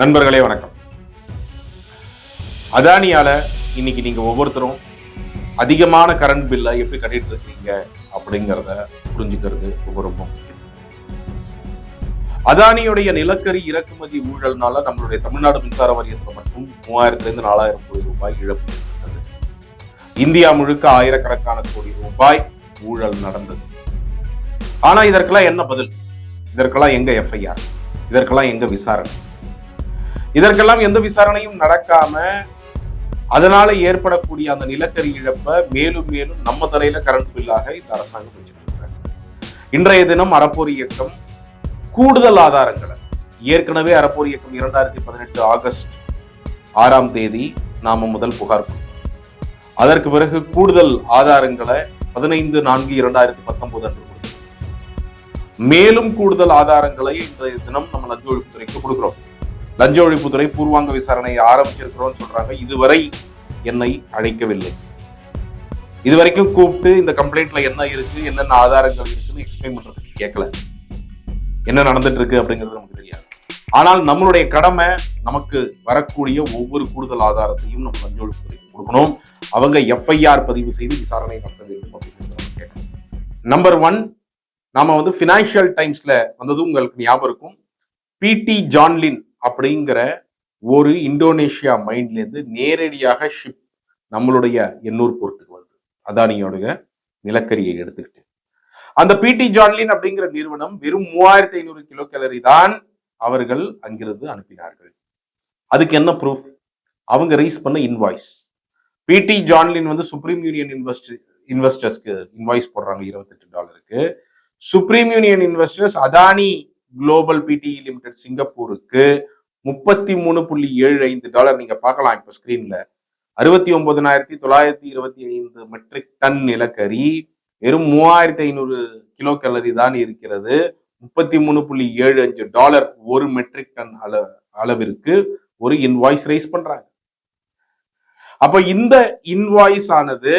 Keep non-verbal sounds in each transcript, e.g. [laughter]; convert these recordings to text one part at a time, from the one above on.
நண்பர்களே வணக்கம். அதானியால இன்னைக்கு நீங்க ஒவ்வொருத்தரும் அதிகமான கரண்ட் பில்லை எப்படி கட்டிட்டு இருக்கீங்க அப்படிங்கிறத புரிஞ்சுக்கிறது ரொம்ப ரொம்ப முக்கியம். அதானியுடைய நிலக்கரி இறக்குமதி ஊழல்னால நம்மளுடைய தமிழ்நாடு மின்சார வாரியத்தில் மட்டும் மூவாயிரத்துல இருந்து நாலாயிரம் கோடி ரூபாய் இழப்பு இந்தியா முழுக்க ஆயிரக்கணக்கான கோடி ரூபாய் ஊழல் நடந்தது. ஆனா இதற்கெல்லாம் என்ன பதில்? இதற்கெல்லாம் எங்க எஃப்ஐஆர் இதற்கெல்லாம் எங்க விசாரணை? இதற்கெல்லாம் எந்த விசாரணையும் நடக்காம அதனால ஏற்படக்கூடிய அந்த நிலக்கரி இழப்பை மேலும் மேலும் நம்ம தலையில கரண்ட் பில்லாக இந்த அரசாங்கம் வச்சிருக்கிறாங்க. இன்றைய தினம் அறப்போர் இயக்கம் கூடுதல் ஆதாரங்களை ஏற்கனவே அறப்போர் இயக்கம் இரண்டாயிரத்தி பதினெட்டு ஆகஸ்ட் ஆறாம் தேதி நாம முதல் புகார் கொடுத்தோம். அதற்கு பிறகு கூடுதல் ஆதாரங்களை பதினைந்து நான்கு இரண்டாயிரத்தி பத்தொன்பது அன்று கொடுத்தோம். மேலும் கூடுதல் ஆதாரங்களை இன்றைய தினம் நம்ம லஞ்ச ஒழிப்புத்துறைக்கு கொடுக்கிறோம். லஞ்ச ஒழிப்புத்துறை பூர்வாங்க விசாரணையை ஆரம்பிச்சிருக்கிறோம்னு சொல்றாங்க. இதுவரை என்னை அழைக்கவில்லை. இதுவரைக்கும் கூப்பிட்டு இந்த கம்ப்ளைண்ட்ல என்ன இருக்கு என்னென்ன ஆதாரங்கள் இருக்குன்னு எக்ஸ்பிளைன் பண்றதுக்கு கேட்கல என்ன நடந்துட்டு இருக்கு அப்படிங்கிறது நமக்கு தெரியாது. ஆனால் நம்மளுடைய கடமை நமக்கு வரக்கூடிய ஒவ்வொரு கூடுதல் ஆதாரத்தையும் நம்ம லஞ்ச ஒழிப்புத்துறைக்கு கொடுக்கணும். அவங்க எஃப்ஐஆர் பதிவு செய்து விசாரணை நடத்த வேண்டும் அப்படின்னு கேட்கணும் நம்பர் ஒன் நாம வந்து ஃபினான்ஷியல் டைம்ஸ்ல வந்ததும் உங்களுக்கு ஞாபகம் இருக்கும். பிடி ஜான்லின் அப்படிங்கிற ஒரு இந்தோனேஷியா மைண்ட்லேருந்து நேரடியாக ஷிப் நம்மளுடைய எண்ணூர் போர்ட்டுக்கு வருது அதானியோடைய நிலக்கரியை எடுத்துக்கிட்டு. அந்த பிடி ஜான்லின் அப்படிங்கிற நிறுவனம் வெறும் மூவாயிரத்தி ஐநூறு கிலோ கேலரி தான் அவர்கள் அங்கிருந்து அனுப்பினார்கள். அதுக்கு என்ன ப்ரூஃப் அவங்க ரைஸ் பண்ண இன்வாய்ஸ் பிடி ஜான்லின் வந்து சுப்ரீம் யூனியன் இன்வெஸ்ட் இன்வெஸ்டர்ஸ்க்கு இன்வாய்ஸ் போடுறாங்க இருபத்தெட்டு டாலருக்கு. Supreme union investors Adani global PT limited சிங்கப்பூருக்கு முப்பத்தி மூணு புள்ளி ஏழு ஐந்து டாலர் நீங்க பார்க்கலாம் இப்போ ஸ்கிரீன்ல அறுபத்தி ஒன்பதனாயிரத்தி தொள்ளாயிரத்தி இருபத்தி ஐந்து மெட்ரிக் டன் நிலக்கரி. வெறும் மூவாயிரத்தி ஐநூறு கிலோ கலரி தான் இருக்கிறது. முப்பத்தி மூணு புள்ளி ஏழு அஞ்சு டாலர் ஒரு மெட்ரிக் டன் அள அளவிற்கு ஒரு இன்வாய்ஸ் ரைஸ் பண்றாங்க. அப்ப இந்த இன்வாய்ஸ் ஆனது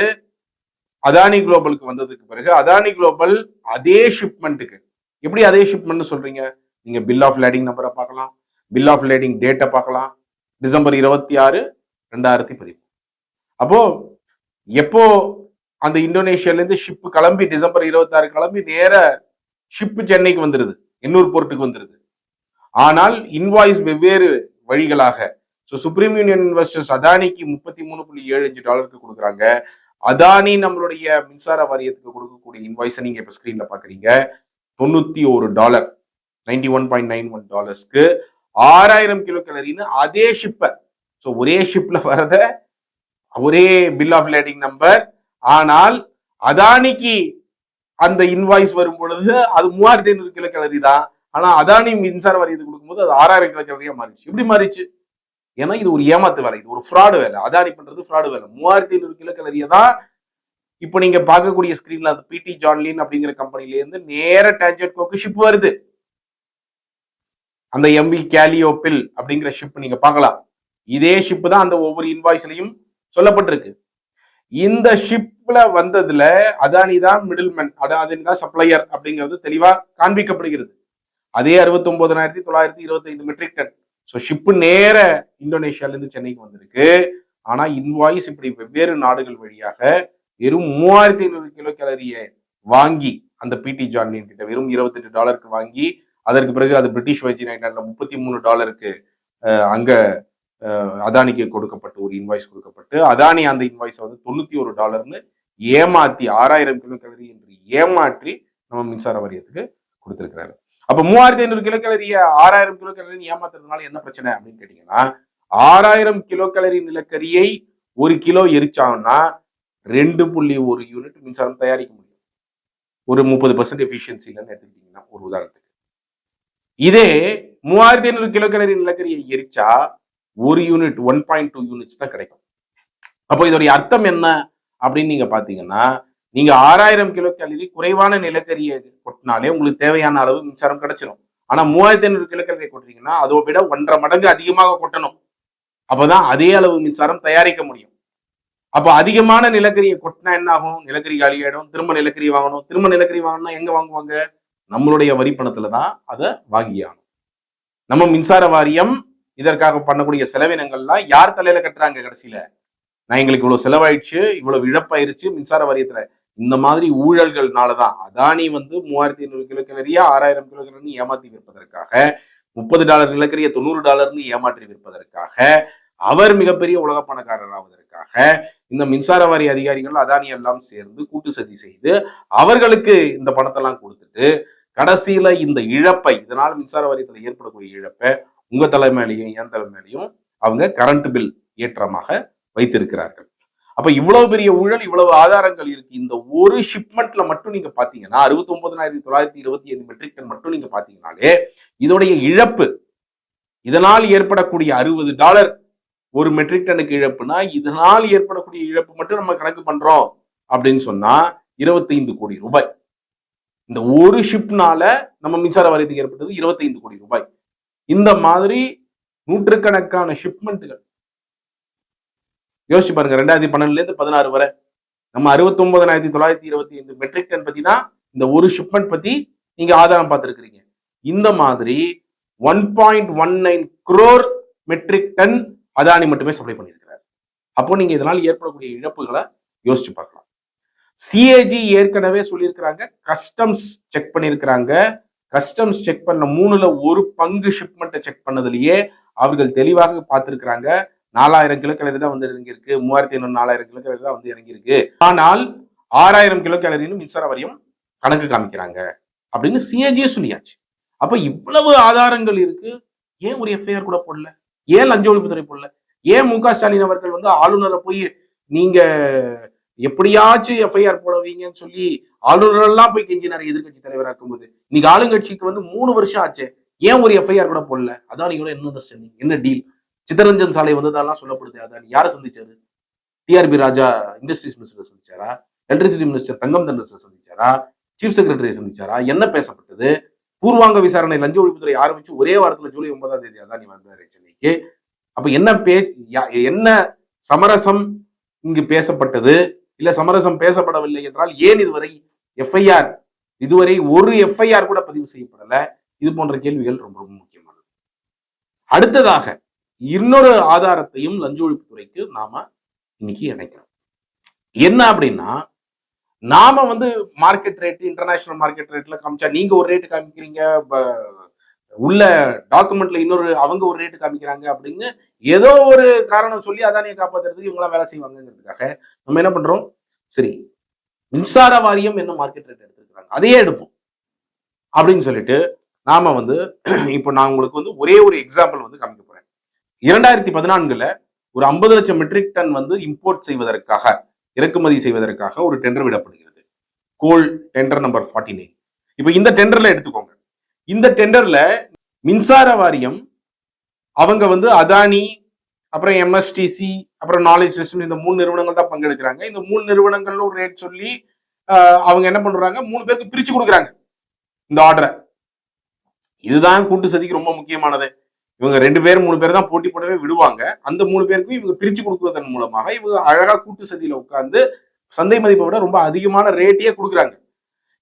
அதானி குளோபலுக்கு வந்ததுக்கு பிறகு அதானி குளோபல் அதே ஷிப்மெண்ட்டுக்கு எப்படி அதே ஷிப்மெண்ட் சொல்றீங்க? நீங்க பில் ஆஃப் லேடிங் நம்பரை பார்க்கலாம். பில் ஆஃப் லேடிங் டேட்டை பார்க்கலாம். டிசம்பர் இருபத்தி ஆறு ரெண்டாயிரத்தி பதிமூணு. அப்போ எப்போ அந்த இந்தோனேஷியாலேருந்து ஷிப்பு கிளம்பி டிசம்பர் இருபத்தாறு கிளம்பி நேர ஷிப்பு சென்னைக்கு வந்துடுது எண்ணூர் போர்ட்டுக்கு வந்துடுது ஆனால் இன்வாய்ஸ் வெவ்வேறு வழிகளாக ஸோ சுப்ரீம் யூனியன் இன்வெஸ்டர்ஸ் அதானிக்கு முப்பத்தி மூணு புள்ளி ஏழு அஞ்சு டாலருக்கு கொடுக்குறாங்க. அதானி நம்மளுடைய மின்சார வாரியத்துக்கு கொடுக்கக்கூடிய இன்வாய்ஸை நீங்கள் இப்போ ஸ்க்ரீனில் பார்க்குறீங்க தொண்ணூற்றி ஒரு dollar ninety one point nine one டாலர்ஸ்க்கு ஆறாயிரம் கிலோ கேலரின்னு அதே ஷிப்பை ஸோ ஒரே ஷிப்ல வரத ஒரே பில் ஆஃப் லேடிங் நம்பர் ஆனால் அதானிக்கு அந்த இன்வாய்ஸ் வரும் பொழுது அது மூவாயிரத்தி ஐநூறு கிலோ கேலரி தான். ஆனா அதானி மின்சார வாரியத்துக்கு கொடுக்கும்போது அது ஆறாயிரம் கிலோ கேலரியா மாறிச்சு எப்படி மாறிச்சு ஏன்னா இது ஒரு ஏமாத்து வேலை. இது ஒரு ஃப்ராடு வேலை. அதானி பண்றது ஃப்ராடு வேலை. மூவாயிரத்தி ஐநூறு கிலோ கேலரியை தான் இப்போ நீங்க பார்க்கக்கூடிய ஸ்கிரீன்ல அது பிடி ஜான்லின் அப்படிங்கிற கம்பெனில இருந்து நேர டேஞ்சட் கோக்கு ஷிப் வருது. அந்த எம்பி கேலியோபில் அப்படிங்கிற ஷிப் நீங்க பார்க்கலாம். இதே ஷிப் தான் அந்த ஒவ்வொரு இன்வாய்ஸ்லையும் சொல்லப்பட்டிருக்கு. இந்த ஷிப்ல வந்ததுல அதானி தான் மிடில்மேன் அதானி தான் சப்ளையர் அப்படிங்கிறது தெளிவா காண்பிக்கப்படுகிறது. அதே அறுபத்தி ஒன்பதாயிரத்தி தொள்ளாயிரத்தி இருபத்தி ஐந்து மெட்ரிக் டன் ஸோ ஷிப்பு நேர இந்தோனேஷியால இருந்து சென்னைக்கு வந்திருக்கு. ஆனா இன்வாய்ஸ் இப்படி வெவ்வேறு நாடுகள் வழியாக வெறும் மூவாயிரத்தி ஐநூறு கிலோ கேலரியை வாங்கி அந்த பிடி ஜான்லின் கிட்ட வெறும் இருபத்தெட்டு டாலருக்கு வாங்கி அதற்கு பிறகு அது பிரிட்டிஷ் வைஜி ஐலாண்ட்ல முப்பத்தி மூணு டாலருக்கு அங்கே அங்க அதானிக்கு கொடுக்கப்பட்டு ஒரு இன்வாய்ஸ் கொடுக்கப்பட்டு அதானி அந்த இன்வாய்ஸை வந்து தொண்ணூத்தி ஒரு டாலர்னு ஏமாத்தி ஆறாயிரம் கிலோ கேலரி என்று ஏமாற்றி நம்ம மின்சார வாரியத்துக்கு கொடுத்துருக்கிறாரு. அப்போ மூவாயிரத்தி ஐநூறு கிலோ கேலரிய ஆறாயிரம் கிலோ கேலரி ஏமாத்துறதுனால என்ன பிரச்சனை அப்படின்னு கேட்டிங்கன்னா ஆறாயிரம் கிலோ கேலரி நிலக்கரியை ஒரு கிலோ எரிச்சாங்கன்னா ரெண்டு புள்ளி ஒரு யூனிட் மின்சாரம் தயாரிக்க முடியும். ஒரு முப்பது பர்சன்ட் எஃபிஷியன்சிலன்னு எடுத்துக்கிட்டீங்கன்னா ஒரு உதாரணத்துக்கு. இதே மூவாயிரத்தி ஐநூறு கிலோகலரி நிலக்கரியை எரிச்சா ஒரு unit one point two units தான் கிடைக்கும். அப்போ இதோடைய அர்த்தம் என்ன அப்படின்னு நீங்க பாத்தீங்கன்னா நீங்க ஆறாயிரம் கிலோ கேலரி குறைவான நிலக்கரியை கொட்டினாலே உங்களுக்கு தேவையான அளவு மின்சாரம் கிடைச்சிடும் ஆனா மூவாயிரத்தி ஐநூறு கிலோ கேலரி கொட்டுறீங்கன்னா அதை விட ஒன்றரை மடங்கு அதிகமாக கொட்டணும். அப்பதான் அதே அளவு மின்சாரம் தயாரிக்க முடியும். அப்ப அதிகமான நிலக்கரியை கொட்டினா என்ன ஆகும்? நிலக்கரி காலியாயிடும் திரும்ப நிலக்கரி வாங்கணும். திரும்ப நிலக்கரி வாங்கணும்னா எங்க வாங்குவாங்க? நம்மளுடைய வரி பணத்துல தான் அதை வாங்கி நம்ம மின்சார வாரியம் இதற்காக பண்ணக்கூடிய செலவினங்கள்லாம் யார் தலையில கட்டுறாங்க கடைசியில? நான் எங்களுக்கு இவ்வளவு செலவாயிடுச்சு இவ்வளவு இழப்பாயிருச்சு மின்சார வாரியத்துல. இந்த மாதிரி ஊழல்கள்னாலதான் அதானி வந்து மூவாயிரத்தி ஐநூறு கிலோ ஆறாயிரம் கிலோ கிலோன்னு ஏமாத்தி விற்பதற்காக முப்பது டாலர் நிலக்கரிய தொண்ணூறு டாலர்னு ஏமாற்றி விற்பதற்காக அவர் மிகப்பெரிய உலக பணக்காரர் ஆவதற்காக இந்த மின்சார வாரிய அதிகாரிகள் அதானி எல்லாம் சேர்ந்து கூட்டு சதி செய்து அவர்களுக்கு இந்த பணத்தெல்லாம் கொடுத்துட்டு கடைசியில இந்த இழப்பை இதனால் மின்சார வாரியத்தில் ஏற்படக்கூடிய இழப்பை உங்க தலைமையிலையும் என் தலைமையிலையும் அவங்க கரண்ட் பில் ஏற்றமாக வைத்திருக்கிறார்கள். அப்ப இவ்வளவு பெரிய ஊழல் இவ்வளவு ஆதாரங்கள் இருக்கு. இந்த ஒரு ஷிப்மெண்ட்ல மட்டும் நீங்க பாத்தீங்கன்னா அறுபத்தி ஒன்பதாயிரத்தி தொள்ளாயிரத்தி இருபத்தி ஐந்து மெட்ரிக் டன் மட்டும் நீங்க பாத்தீங்கன்னாலே இதோடைய இழப்பு இதனால் ஏற்படக்கூடிய அறுபது டாலர் ஒரு மெட்ரிக் டனுக்கு இழப்புனா இதனால் ஏற்படக்கூடிய இழப்பு மட்டும் நம்ம கணக்கு பண்றோம் அப்படின்னு சொன்னா இருபத்தைந்து கோடி ரூபாய். இந்த ஒரு ஷிப்னால நம்ம மின்சார வாரியத்துக்கு ஏற்பட்டது இருபத்தைந்து கோடி ரூபாய். இந்த மாதிரி நூற்றுக்கணக்கான ஷிப்மெண்ட்டுகள் யோசிச்சு பாருங்க ரெண்டாயிரத்தி பன்னெண்டுல இருந்து பதினாறு வரை. நம்ம அறுபத்தி ஒன்பதாயிரத்தி தொள்ளாயிரத்தி இருபத்தி ஐந்து மெட்ரிக் டன் பத்தி தான் இந்த ஒரு ஷிப்மெண்ட் பத்தி நீங்க ஆதாரம் பார்த்திருக்கிறீங்க. இந்த மாதிரி one point one nine crore metric ton Adani மட்டுமே சப்ளை பண்ணியிருக்கிறார். அப்போ நீங்க இதனால் ஏற்படக்கூடிய இழப்புகளை யோசிச்சு பார்க்கலாம். சிஏஜி ஏற்கனவே சொல்லியிருக்கிறாங்க. கஸ்டம்ஸ் செக் பண்ணியிருக்கிறாங்க. கஸ்டம்ஸ் செக் பண்ண மூணுல ஒரு பங்கு ஷிப்மெண்ட்டை செக் பண்ணதுலயே அவர்கள் தெளிவாக பார்த்திருக்கிறாங்க. நாலாயிரம் கிலோ கேலரி தான் வந்து இறங்கியிருக்கு. மூவாயிரத்தி ஐநூறு நாலாயிரம் கிலோ கேலரி தான் வந்து இறங்கியிருக்கு. ஆனால் ஆறாயிரம் கிலோ கேலரின்னு மின்சார வாரியம் கணக்கு காமிக்கிறாங்க. அப்படின்னு சிஏஜியே சொல்லியாச்சு. அப்ப இவ்வளவு ஆதாரங்கள் இருக்கு. ஏன் ஒரு எஃப்ஐஆர் கூட போடல? ஏன் லஞ்ச ஒழிப்புத்துறை போடல? ஏன் மு க ஸ்டாலின் அவர்கள் வந்து ஆளுநரை போய் நீங்க எப்படியாச்சும் எஃப்ஐஆர் போடவீங்கன்னு சொல்லி ஆளுநர் எல்லாம் போய் கெஞ்சினார் எதிர்கட்சி தலைவராக இருக்கும்போது இன்னைக்கு ஆளுங்கட்சிக்கு வந்து மூணு வருஷம் ஆச்சு. ஏன் ஒரு எஃப்ஐஆர் கூட போடல? அதானியோட என்ன அண்டர்ஸ்டாண்டிங் என்ன டீல் சித்தரஞ்சன் சாலை வந்ததெல்லாம் சொல்லப்படுது. அதான் யாரை சந்திச்சாரு? டிஆர்பி ராஜா இண்டஸ்ட்ரீஸ் மினிஸ்டர் சந்திச்சாரா? எலக்ட்ரிசிட்டி மினிஸ்டர் தங்கம் தண்டர் சந்திச்சாரா? சீஃப் செக்ரட்டரியை சந்திச்சாரா? என்ன பேசப்பட்டது? பூர்வாங்க விசாரணை லஞ்ச ஒழிப்புத்துறை ஆரம்பிச்சு ஒரே வாரத்துல ஜூலை ஒன்பதாம் தேதி அதானி வந்தாரு சென்னைக்கு. அப்ப என்ன பே என்ன சமரசம் இங்கு பேசப்பட்டது? இல்ல சமரசம் பேசப்படவில்லை என்றால் ஏன் இதுவரை எஃப்ஐஆர் இதுவரை ஒரு எஃப்ஐஆர் கூட பதிவு செய்யப்படல? இது போன்ற கேள்விகள் ரொம்ப ரொம்ப முக்கியமானது. அடுத்ததாக இன்னொரு ஆதாரத்தையும் லஞ்ச ஒழிப்புத்துறைக்கு நாம இன்னைக்கு இணைக்கிறோம். என்ன அப்படின்னா நாம வந்து மார்க்கெட் ரேட் இன்டர்நேஷனல் மார்க்கெட் ரேட்ல காமிச்சா நீங்க ஒரு ரேட்டு காமிக்கிறீங்க உள்ள டாக்குமெண்ட்ல இன்னொரு அவங்க ஒரு ரேட்டு காமிக்கிறாங்க அப்படின்னு ஏதோ ஒரு காரணம் சொல்லி அதானியை காப்பாத்துறதுக்கு இவங்களாம் வேலை செய்வாங்கிறதுக்காக நம்ம என்ன பண்றோம்? சரி மின்சார வாரியம் என்ன மார்க்கெட் ரேட் எடுத்துருக்காங்க அதையே எடுப்போம். அப்படின்னு சொல்லிட்டு நாம வந்து [clears throat] இப்போ நான் உங்களுக்கு வந்து ஒரே ஒரு எக்ஸாம்பிள் வந்து காமிக்க போறேன். இரண்டாயிரத்தி பதினான்குல ஒரு ஐம்பது லட்சம் மெட்ரிக் டன் வந்து இம்போர்ட் செய்வதற்காக இறக்குமதி செய்வதற்காக ஒரு டெண்டர் விடப்படுகிறது. Coal tender number forty nine இப்போ இந்த டெண்டர்ல எடுத்துக்கோங்க. இந்த டெண்டர்ல மின்சார வாரியம் அவங்க வந்து அதானி அப்புறம் எம்எஸ்டிசி அப்புறம் நாலேஜ் சிஸ்டம் இந்த மூணு நிறுவனங்கள் தான் பங்கெடுக்கிறாங்க. இந்த மூணு நிறுவனங்களும் ஒரு ரேட் சொல்லி அவங்க என்ன பண்றாங்க? மூணு பேருக்கு பிரிச்சு கொடுக்குறாங்க இந்த ஆர்டரை இதுதான் கூட்டு சதிக்கு ரொம்ப முக்கியமானது. இவங்க ரெண்டு பேர் மூணு பேர் தான் போட்டி போடவே விடுவாங்க. அந்த மூணு பேருக்கும் இவங்க பிரிச்சு கொடுக்குவதன் மூலமாக இவங்க அழகா கூட்டு சதியில உட்காந்து சந்தை மதிப்பை விட ரொம்ப அதிகமான ரேட்டையே கொடுக்குறாங்க.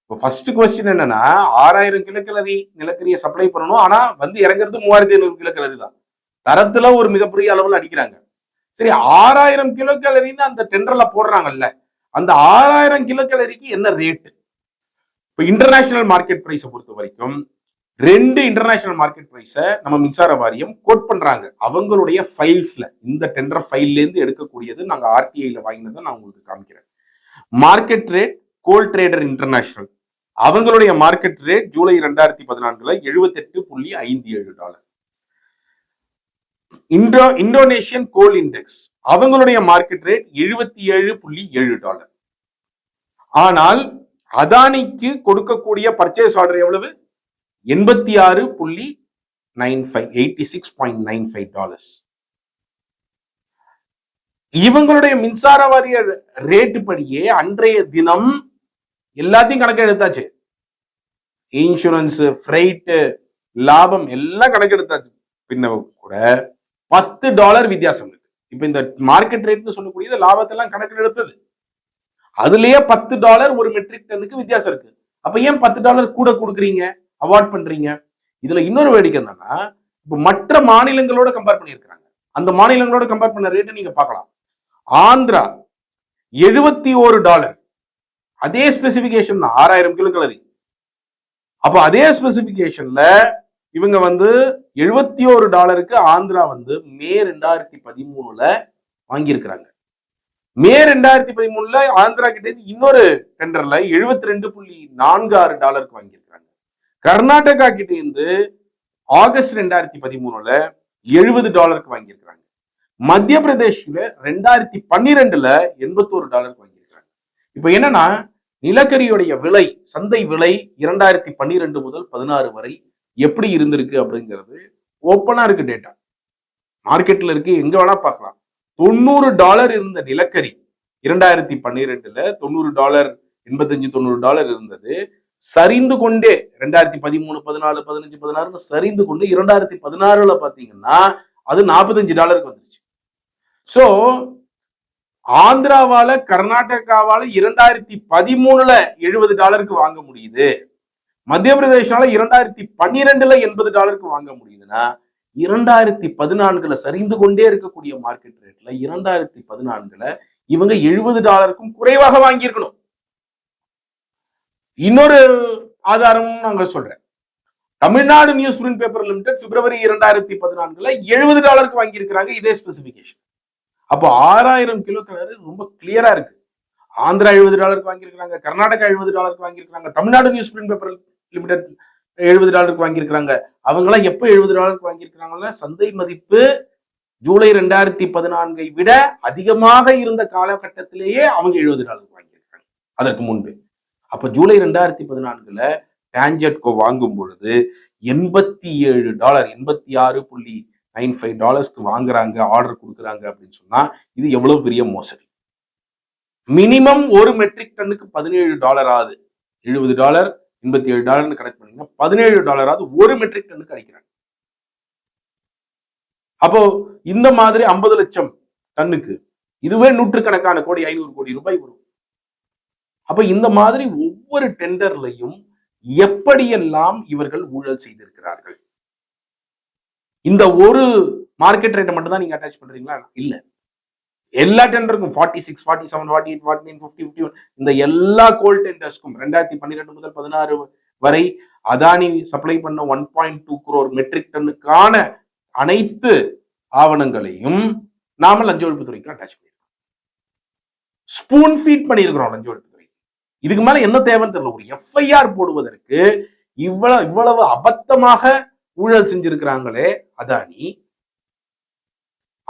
இப்போ ஃபர்ஸ்ட் கொஸ்டின் என்னன்னா ஆறாயிரம் கிலோக்கலரி நிலக்கரியை சப்ளை பண்ணணும். ஆனா வந்து இறங்குறது மூவாயிரத்தி ஐநூறு கிலோக்கலரி தான். தரத்துல ஒரு மிகப்பெரிய அளவில் அடிக்கிறாங்க. சரி ஆறாயிரம் கிலோ கேலரின்னு அந்த டெண்டர்ல போடுறாங்கல்ல அந்த ஆறாயிரம் கிலோ கேலரிக்கு என்ன ரேட்டு இப்போ இன்டர்நேஷனல் மார்க்கெட் ப்ரைஸை பொறுத்த வரைக்கும் ரெண்டு இன்டர்நேஷனல் மார்க்கெட் ப்ரைஸை நம்ம மின்சார வாரியம் கோட் பண்றாங்க. அவங்களுடைய ஃபைல்ஸ்ல இந்த டெண்டர் ஃபைல்ல இருந்து எடுக்கக்கூடியது நாங்க ஆர்டிஐல வாங்கினதை நான் உங்களுக்கு காமிக்கிறேன். Market rate coal trader international அவங்களுடைய மார்க்கெட் ரேட் ஜூலை ரெண்டாயிரத்தி பதினான்குல எழுபத்தெட்டு புள்ளி ஐந்து ஏழு dollar. Indo Indonesian coal index அவங்களுடைய மார்க்கெட் ரேட் எழுபத்தி ஏழு புள்ளி ஏழு டாலர். ஆனால் அதானிக்கு கொடுக்கக்கூடிய பர்ச்சேஸ் ஆர்டர் எவ்வளவு? எண்பத்தி ஆறு புள்ளி nine five eighty six point nine five dollars இவங்களுடைய மின்சார வாரிய ரேட்டு படியே அன்றைய தினம் எல்லாத்தையும் கணக்கு எடுத்தாச்சு. இன்சூரன்ஸ் ஃப்ரைட்டு லாபம் எல்லாம் கணக்கு எடுத்தாச்சு. பின்ன கூட பத்து டாலர் வித்தியாசம் இருக்கு. இப்ப இந்த மார்க்கெட் ரேட்னு சொல்லக்கூடியது லாபத்தெல்லாம் கணக்கில் எடுத்தது. அதுலயே பத்து டாலர் ஒரு மெட்ரிக் டன்னுக்கு வித்தியாசம் இருக்கு. அப்ப ஏன் பத்து டாலர் கூட கொடுக்குறீங்க? அவார்ட் பண்றீங்க. இதுல இன்னொரு வேடிக்கை என்னன்னா இப்போ மற்ற மாநிலங்களோட கம்பேர் பண்ணியிருக்கிறாங்க. அந்த மாநிலங்களோட கம்பேர் பண்ண ரேட்டை நீங்க பார்க்கலாம். ஆந்திரா எழுபத்தி ஒரு டாலர். அதே ஸ்பெசிபிகேஷன் தான். ஆறாயிரம் கிலோ கலரி அப்போ அதே ஸ்பெசிபிகேஷன்ல இவங்க வந்து எழுபத்தி ஒரு டாலருக்கு ஆந்திரா வந்து மே ரெண்டாயிரத்தி பதிமூணுல வாங்கியிருக்கிறாங்க. மே ரெண்டாயிரத்தி பதிமூணுல ஆந்திரா கிட்ட இருந்து இன்னொரு டெண்டர்ல எழுபத்தி ரெண்டு புள்ளி நான்கு ஆறு டாலருக்கு வாங்கியிருக்கிறாங்க. கர்நாடகா கிட்ட இருந்து ஆகஸ்ட் ரெண்டாயிரத்தி பதிமூணுல எழுபது டாலருக்கு வாங்கியிருக்கிறாங்க. மத்திய பிரதேஷ்ல ரெண்டாயிரத்தி பன்னிரெண்டுல எண்பத்தோரு டாலருக்கு வாங்கியிருக்காங்க இப்ப என்னன்னா நிலக்கரியுடைய விலை சந்தை விலை இரண்டாயிரத்தி பன்னிரெண்டு முதல் பதினாறு வரை எப்படி இருந்திருக்கு அப்படிங்கிறது ஓப்பனா இருக்கு டேட்டா மார்க்கெட்ல இருக்கு எங்க வேணா பார்க்கலாம். தொண்ணூறு டாலர் இருந்த நிலக்கரி இரண்டாயிரத்தி பன்னிரெண்டுல தொண்ணூறு டாலர் எண்பத்தஞ்சு தொண்ணூறு டாலர் இருந்தது. சரிந்து கொண்டே ரெண்டாயிரத்தி பதிமூணு பதினாலு பதினஞ்சு பதினாறுன்னு சரிந்து கொண்டு இரண்டாயிரத்தி பதினாறுல பார்த்தீங்கன்னா அது நாற்பத்தஞ்சு டாலருக்கு வந்துருச்சு. சோ ஆந்திராவால கர்நாடகாவால இரண்டாயிரத்தி பதிமூணுல எழுபது டாலருக்கு வாங்க முடியுது. மத்திய பிரதேசால இரண்டாயிரத்தி பன்னிரெண்டுல எண்பது டாலருக்கு வாங்க முடியுதுன்னா இரண்டாயிரத்தி பதினான்குல சரிந்து கொண்டே இருக்கக்கூடிய மார்க்கெட் ரேட்ல இரண்டாயிரத்தி பதினான்குல இவங்க எழுபது டாலருக்கும் குறைவாக வாங்கியிருக்கணும். இன்னொரு ஆதாரமும் நாங்க சொல்றேன். Tamil Nadu news print paper limited பிப்ரவரி இரண்டாயிரத்தி பதினான்குல எழுபது டாலருக்கு வாங்கியிருக்கிறாங்க இதே ஸ்பெசிபிகேஷன் அப்போ ஆறாயிரம் கிலோ கலர் ரொம்ப கிளியரா இருக்கு. ஆந்திரா எழுபது டாலருக்கு வாங்கியிருக்கிறாங்க கர்நாடகா எழுபது டாலருக்கு வாங்கியிருக்கிறாங்க Tamil Nadu news print paper limited எழுபது டாலருக்கு வாங்கியிருக்கிறாங்க. அவங்களாம் எப்போ எழுபது டாலருக்கு வாங்கியிருக்கிறாங்கன்னா சந்தை மதிப்பு ஜூலை ரெண்டாயிரத்தி பதினான்கை விட அதிகமாக இருந்த காலகட்டத்திலேயே அவங்க எழுபது டாலருக்கு வாங்கியிருக்காங்க அதற்கு முன்பு. அப்போ ஜூலை ரெண்டாயிரத்தி பதினான்குல டான்ஜெட்கோ வாங்கும் பொழுது எண்பத்தி ஏழு டாலர் எண்பத்தி ஆறு புள்ளி நைன் ஃபைவ் டாலர்ஸ்க்கு வாங்குறாங்க ஆர்டர் கொடுக்குறாங்க அப்படின்னு சொன்னா இது எவ்வளவு பெரிய மோசடி? மினிமம் ஒரு மெட்ரிக் டன்னுக்கு பதினேழு டாலர் ஆகுது. எழுபது டாலர் எண்பத்தி ஏழு டாலர்னு கனெக்ட் பண்ணீங்கன்னா பதினேழு ஆகுது. ஒரு மெட்ரிக் டன்னுக்கு அடிக்கிறாங்க. அப்போ இந்த மாதிரி ஐம்பது லட்சம் டன்னுக்கு இதுவே நூற்றுக்கணக்கான கோடி ஐநூறு கோடி ரூபாய் வரும். அப்ப இந்த மாதிரி ஒவ்வொரு டெண்டர்லையும் எப்படியெல்லாம் இவர்கள் ஊழல் செய்திருக்கிறார்கள்? இந்த ஒரு மார்க்கெட் ரேட்டை மட்டும் தான் நீங்க அட்டாச் பண்றீங்களா? இல்ல. எல்லா டெண்டருக்கும் forty six forty seven forty eight forty nine fifty fifty one இந்த எல்லா கோல் டெண்டர்ஸ்க்கும் ரெண்டாயிரத்தி பன்னிரெண்டு முதல் பதினாறு வரை அதானி சப்ளை பண்ண one point two crore metric டன்னுக்கான அனைத்து ஆவணங்களையும் நாம லஞ்ச ஒழிப்புத்துறைக்கு அட்டாச் பண்ணிருக்கோம். ஸ்பூன் ஃபீட் பண்ணியிருக்கிறோம் லஞ்ச ஒழிப்புத்துறை இதுக்கு மேல என்ன தேவைன்னு தெரியல. ஒரு எஃப்ஐஆர் போடுவதற்கு இவ்வளவு இவ்வளவு அபத்தமாக ஊழல் செஞ்சிருக்கிறாங்களே அதானி.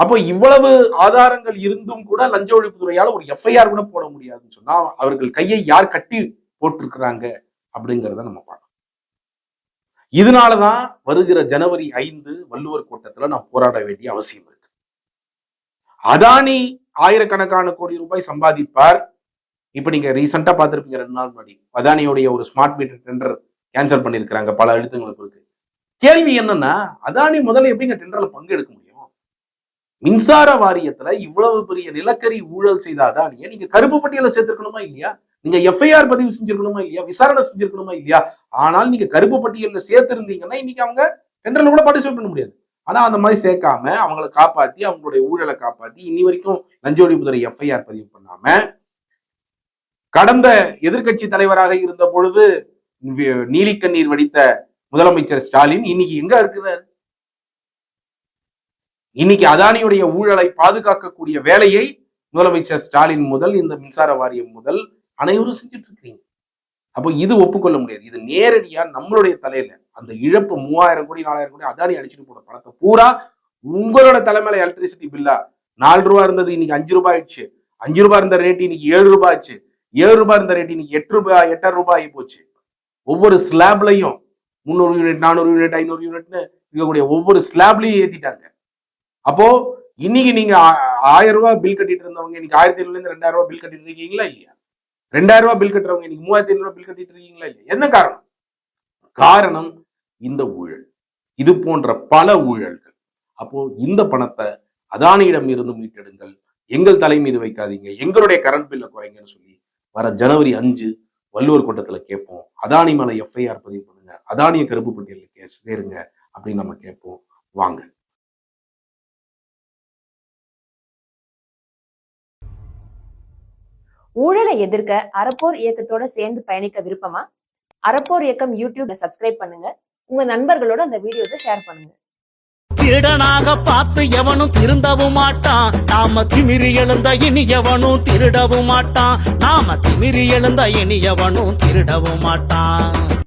அப்போ இவ்வளவு ஆதாரங்கள் இருந்தும் கூட லஞ்ச ஒழிப்புத்துறையால ஒரு எஃப்ஐஆர் கூட போட முடியாதுன்னு சொன்னா அவர்கள் கையை யார் கட்டி போட்டிருக்கிறாங்க அப்படிங்கிறத நம்ம பார்க்கணும். இதனாலதான் வருகிற ஜனவரி ஐந்து வள்ளுவர் கூட்டத்துல நான் போராட வேண்டிய அவசியம் இருக்கு. அதானி ஆயிரக்கணக்கான கோடி ரூபாய் சம்பாதிப்பார். இப்ப நீங்க ரீசெண்டா பார்த்திருப்பீங்க ரெண்டு நாள் முன்னாடி. அதானியோடைய ஒரு ஸ்மார்ட் மீட்டர் டெண்டர் கேன்சல் பண்ணிருக்கிறாங்க பல எழுத்துங்களுக்கு இருக்கு. கேள்வி என்னன்னா அதானி முதல்ல எப்படிங்க டெண்டர்ல பங்கெடுக்க முடியும்? மின்சார வாரியத்துல இவ்வளவு பெரிய நிலக்கரி ஊழல் செய்த நீங்க கருப்பு பட்டியல சேர்த்திருக்கணுமா இல்லையா? நீங்க எஃப்ஐஆர் பதிவு செஞ்சிருக்கணுமா இல்லையா? விசாரணை செஞ்சிருக்கணுமா இல்லையா? ஆனால் நீங்க கருப்பு பட்டியலில் சேர்த்திருந்தீங்கன்னா இன்னைக்கு அவங்க டெண்டர்ல கூட பார்ட்டிசிபேட் பண்ண முடியாது. ஆனா அந்த மாதிரி சேர்க்காம அவங்கள காப்பாத்தி அவங்களுடைய ஊழலை காப்பாத்தி இன்னி வரைக்கும் லஞ்ச ஒழிப்புத்துறை எஃப்ஐஆர் பதிவு பண்ணாம கடந்த எதிர்க்கட்சி தலைவராக இருந்த பொழுது நீலிக்கண்ணீர் வடித்த முதலமைச்சர் ஸ்டாலின் இன்னைக்கு எங்க இருக்கிறார்? இன்னைக்கு அதானியுடைய ஊழலை பாதுகாக்கக்கூடிய வேலையை முதலமைச்சர் ஸ்டாலின் முதல் இந்த மின்சார வாரியம் முதல் அனைவரும் செஞ்சுட்டு இருக்கிறீங்க அப்போ இது ஒப்புக்கொள்ள முடியாது. இது நேரடியா நம்மளுடைய தலையில அந்த இழப்பு மூவாயிரம் கோடி நாலாயிரம் கோடி அதானி அடிச்சுட்டு போன பணத்தை பூரா உங்களோட தலைமையில எலக்ட்ரிசிட்டி பில்லா நாலு ரூபா இருந்தது இன்னைக்கு அஞ்சு ரூபாய் ஆயிடுச்சு. அஞ்சு ரூபாய் இருந்த ரேட் இன்னைக்கு ஏழு ரூபாய் ஆச்சு. ஏழு ரூபாய் இருந்த ரேட் இன்னைக்கு எட்டு ரூபாய் எட்டாயிரம் ரூபாய் ஆகி போச்சு. ஒவ்வொரு ஸ்லாப்லையும் முந்நூறு யூனிட் நானூறு யூனிட் ஐநூறு யூனிட்னு இருக்கக்கூடிய ஒவ்வொரு ஸ்லாப்லையும் ஏத்திட்டாங்க. அப்போ இன்னைக்கு நீங்க ஆயிரம் ரூபாய் பில் கட்டிட்டு இருந்தவங்க இன்னைக்கு ஆயிரத்தி ஐநூறுல இருந்து ரெண்டாயிரம் ரூபாய் பில் கட்டிட்டு இருக்கீங்களா இல்லையா? ரெண்டாயிரம் ரூபாய் பில் கட்டுறவங்க இன்னைக்கு மூவாயிரத்தி ஐநூறு பில் கட்டிட்டு இருக்கீங்களா இல்லையா? என்ன காரணம்? காரணம் இந்த ஊழல். இது போன்ற பல ஊழல்கள். அப்போ இந்த பணத்தை அதானியிடம் இருந்து மீட்டெடுங்கள். எங்கள் தலை மீது வைக்காதீங்க. எங்களுடைய கரண்ட் பில்லை குறைங்கன்னு சொல்லி வர ஜனவரி அஞ்சு வள்ளுவர் கூட்டத்துல கேட்போம். அதானி மேல எஃப்ஐஆர் பதிவு பண்ணுங்க. அதானிய கருப்பு பட்டியலில் கேஸ் சேருங்க அப்படின்னு நம்ம கேட்போம். வாங்க. ஊழலை எதிர்க்க அறப்போர் இயக்கத்தோட சேர்ந்து பயணிக்க விருப்பமா? அறப்போர் இயக்கம் யூடியூப்ல சப்ஸ்கிரைப் பண்ணுங்க. உங்க நண்பர்களோட அந்த வீடியோஸை ஷேர் பண்ணுங்க. திருடனாக பார்த்து எவனும் திருந்தவும் மாட்டான். நாம திமிரி எழுந்த இனி எவனும் திருடவும் மாட்டான். நாம திமிரி எழுந்த இனி எவனும் திருடவும் மாட்டான்.